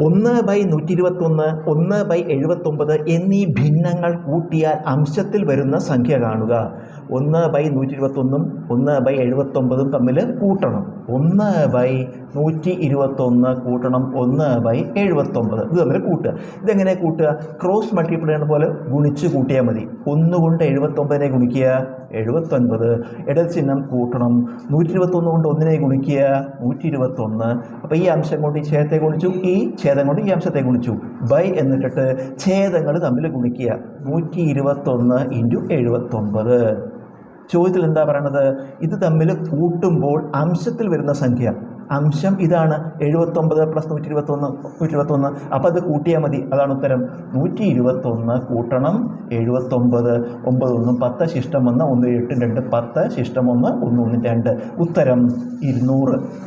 ഒന്ന് ബൈ നൂറ്റി ഇരുപത്തൊന്ന് ഒന്ന് ബൈ എഴുപത്തൊമ്പത് എന്നീ ഭിന്നങ്ങൾ കൂട്ടിയാൽ അംശത്തിൽ വരുന്ന സംഖ്യ കാണുക. ഒന്ന് ബൈ നൂറ്റി ഇരുപത്തൊന്നും ഒന്ന് ബൈ എഴുപത്തൊമ്പതും തമ്മിൽ കൂട്ടണം. ഒന്ന് ബൈ നൂറ്റി ഇരുപത്തൊന്ന് കൂട്ടണം ഒന്ന് ബൈ എഴുപത്തൊമ്പത്. ഇത് തമ്മിൽ കൂട്ടുക. ഇതെങ്ങനെ കൂട്ടുക? ക്രോസ് മൾട്ടിപ്ലൈ പോലെ ഗുണിച്ച് കൂട്ടിയാൽ മതി. ഒന്ന് കൊണ്ട് എഴുപത്തൊമ്പതിനെ ഗുണിക്കുക. എഴുപത്തൊൻപത്. ഇടത് ചിഹ്നം കൂട്ടണം. നൂറ്റി ഇരുപത്തൊന്ന് കൊണ്ട് ഒന്നിനെ ഗുണിക്കുക നൂറ്റി ഇരുപത്തൊന്ന് അപ്പോൾ ഈ അംശം കൊണ്ട് ഈ ഛേദത്തെ ഗുണിച്ചു. ഈ ഛേദം കൊണ്ട് ഈ അംശത്തെ ഗുണിച്ചു. ബൈ എന്നിട്ടിട്ട് ഛേദങ്ങൾ തമ്മിൽ ഗുണിക്കുക. നൂറ്റി ഇരുപത്തൊന്ന് ഇന്റു എഴുപത്തൊൻപത്. ചോദ്യത്തിൽ എന്താ പറയണത്? ഇത് തമ്മിൽ കൂട്ടുമ്പോൾ അംശത്തിൽ വരുന്ന സംഖ്യ അംശം ഇതാണ്. എഴുപത്തൊമ്പത് പ്ലസ് നൂറ്റി ഇരുപത്തൊന്ന് നൂറ്റി ഇരുപത്തൊന്ന് അപ്പോൾ അത് കൂട്ടിയാൽ മതി. അതാണ് ഉത്തരം. നൂറ്റി ഇരുപത്തൊന്ന് കൂട്ടണം എഴുപത്തൊമ്പത് ഒമ്പത് ഒന്നും പത്ത് ശിഷ്ടം ഒന്ന് ഒന്ന് എട്ടും രണ്ട് പത്ത് ശിഷ്ടം ഒന്ന് ഒന്ന് ഒന്ന് രണ്ട്. ഉത്തരം ഇരുന്നൂറ്.